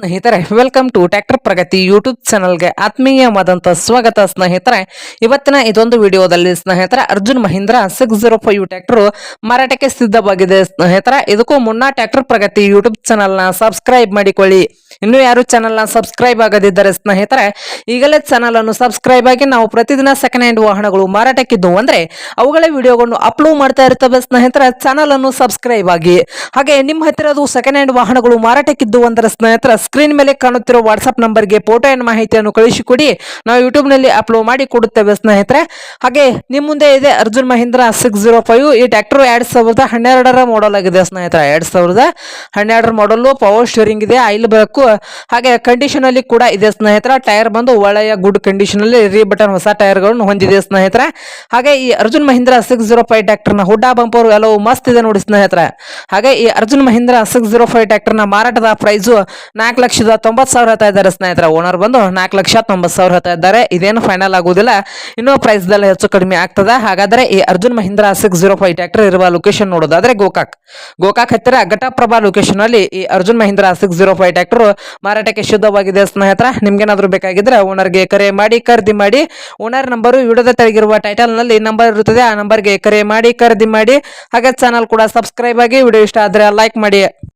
ಸ್ನೇಹಿತರೆ welcome to tractor Pragati YouTube ಚಾನಲ್ಗೆ ಆತ್ಮೀಯವಾದಂಥ ಸ್ವಾಗತ ಸ್ನೇಹಿತರೆ. ಇವತ್ತಿನ ಇದೊಂದು ವಿಡಿಯೋದಲ್ಲಿ ಸ್ನೇಹಿತರೆ, Arjun Mahindra six zero five tractor ಮಾರಾಟಕ್ಕೆ ಸಿದ್ಧವಾಗಿದೆ. ಸ್ನೇಹಿತರೆ, ಇದಕ್ಕೂ ಮುನ್ನ ಟ್ರ್ಯಾಕ್ಟರ್ ಪ್ರಗತಿ ಯೂಟ್ಯೂಬ್ ಚಾನಲ್ನ ಸಬ್ಸ್ಕ್ರೈಬ್ ಮಾಡಿಕೊಳ್ಳಿ. ಇನ್ನು ಯಾರು ಚಾನಲ್ನ ಸಬ್ಸ್ಕ್ರೈಬ್ ಆಗದಿದ್ದರೆ ಸ್ನೇಹಿತರೆ, ಈಗಲೇ ಚಾನಲ್ ಅನ್ನು ಸಬ್ಸ್ಕ್ರೈಬ್ ಆಗಿ ನಾವು ಪ್ರತಿದಿನ ಸೆಕೆಂಡ್ ಹ್ಯಾಂಡ್ ವಾಹನಗಳು ಮಾರಾಟಕ್ಕಿದ್ದು ಅಂದ್ರೆ ಅವುಗಳ ವಿಡಿಯೋಗಳನ್ನು ಅಪ್ಲೋಡ್ ಮಾಡ್ತಾ ಇರ್ತವೆ ಸ್ನೇಹಿತರೆ ಚಾನಲ್ ಅನ್ನು ಸಬ್ಸ್ಕ್ರೈಬ್ ಆಗಿ. ಹಾಗೆ ನಿಮ್ಮ ಹತ್ತಿರದು ಸೆಕೆಂಡ್ ಹ್ಯಾಂಡ್ ವಾಹನಗಳು ಮಾರಾಟಕ್ಕಿದ್ದು ಅಂದರೆ ಸ್ನೇಹಿತರ ಸ್ಕ್ರೀನ್ ಮೇಲೆ ಕಾಣುತ್ತಿರೋ ವಾಟ್ಸ್ಆಪ್ ನಂಬರ್ಗೆ ಫೋಟೋ ಏನ್ ಮಾಹಿತಿಯನ್ನು ಕಳಿಸಿಕೊಡಿ. ನಾವು ಯೂಟ್ಯೂಬ್ನಲ್ಲಿ ಅಪ್ಲೋಡ್ ಮಾಡಿ ಕೊಡುತ್ತೇವೆ ಸ್ನೇಹಿತರೆ. ಹಾಗೆ ನಿಮ್ಮ ಮುಂದೆ ಇದೆ Arjun Mahindra six zero five ಈ ಟ್ರ್ಯಾಕ್ಟರ್ ಎರಡ್ ಸಾವಿರದ ಹನ್ನೆರಡರ ಮಾಡಲ್ ಆಗಿದೆ ಸ್ನೇಹಿತರೆ. ಎರಡ್ ಸಾವಿರದ ಹನ್ನೆರಡರ ಮಾಡಲು ಪವರ್ ಸ್ಟೇರಿಂಗ್ ಇದೆ, ಆಯಿಲ್ ಹಾಗೆ ಕಂಡೀಷನ್ ಅಲ್ಲಿ ಕೂಡ ಇದೆ ಸ್ನೇಹಿತರ. ಟೈರ್ ಬಂದು ಒಳ್ಳೆಯ ಗುಡ್ ಕಂಡೀಷನ್ ಅಲ್ಲಿ ರೀ ಬಟನ್ ಹೊಸ ಟೈರ್ಗಳನ್ನು ಹೊಂದಿದೆ ಸ್ನೇಹಿತರ. ಹಾಗೆ ಈ Arjun Mahindra six zero five ಟ್ಯಾಕ್ಟರ್ನ ಹುಡ್ಡಾ ಬಂಪರ್ ಎಲ್ಲವೂ ಮಸ್ತ್ ಇದೆ ನೋಡಿ ಸ್ನೇಹಿತರ. ಹಾಗೆ ಈ Arjun Mahindra six zero five ಟ್ಯಾಕ್ಟರ್ನ ಮಾರಾಟದ ಪ್ರೈಸು ನಾಲ್ಕು ಲಕ್ಷದ ತೊಂಬತ್ತು ಸಾವಿರ ಹೇಳ್ತಾ ಇದ್ದಾರೆ ಸ್ನೇಹಿತರ. ಓನರ್ ಬಂದು ನಾಲ್ಕು ಲಕ್ಷ ತೊಂಬತ್ ಸಾವಿರ ಹೇಳ್ತಾ ಇದ್ದಾರೆ. ಇದೇನು ಫೈನಲ್ ಆಗುದಿಲ್ಲ. ಇನ್ನೂ ಪ್ರೈಸ್ ದಲ್ಲಿ ಹೆಚ್ಚು ಕಡಿಮೆ ಆಗ್ತದೆ. ಹಾಗಾದ್ರೆ ಈ Arjun Mahindra six zero five tractor ಇರುವ ಲೊಕೇಶನ್ ನೋಡೋದಾದ್ರೆ ಗೋಕಾಕ್. ಗೋಕಾಕ್ ಹತ್ತಿರ ಘಟಪ್ರಭಾ ಲೊಕೇಶನ್ ಅಲ್ಲಿ ಈ Arjun Mahindra six zero five tractor ಮಾರಾಟಕ್ಕೆ ಶುದ್ಧವಾಗಿದೆ ಸ್ನೇಹಿತರ. ನಿಮ್ಗೇನಾದ್ರೂ ಬೇಕಾಗಿದ್ರೆ ಓನರ್ಗೆ ಕರೆ ಮಾಡಿ, ಖರೀದಿ ಮಾಡಿ. ಓನರ್ ನಂಬರು ವಿಡಿಯೋದ ತೆಳಗಿರುವ ಟೈಟಲ್ನಲ್ಲಿ ನಂಬರ್ ಇರುತ್ತದೆ. ಆ ನಂಬರ್ಗೆ ಕರೆ ಮಾಡಿ, ಖರೀದಿ ಮಾಡಿ. ಹಾಗೆ ಚಾನಲ್ ಕೂಡ ಸಬ್ಸ್ಕ್ರೈಬ್ ಆಗಿ ವಿಡಿಯೋ ಇಷ್ಟ ಆದ್ರೆ ಲೈಕ್ ಮಾಡಿ.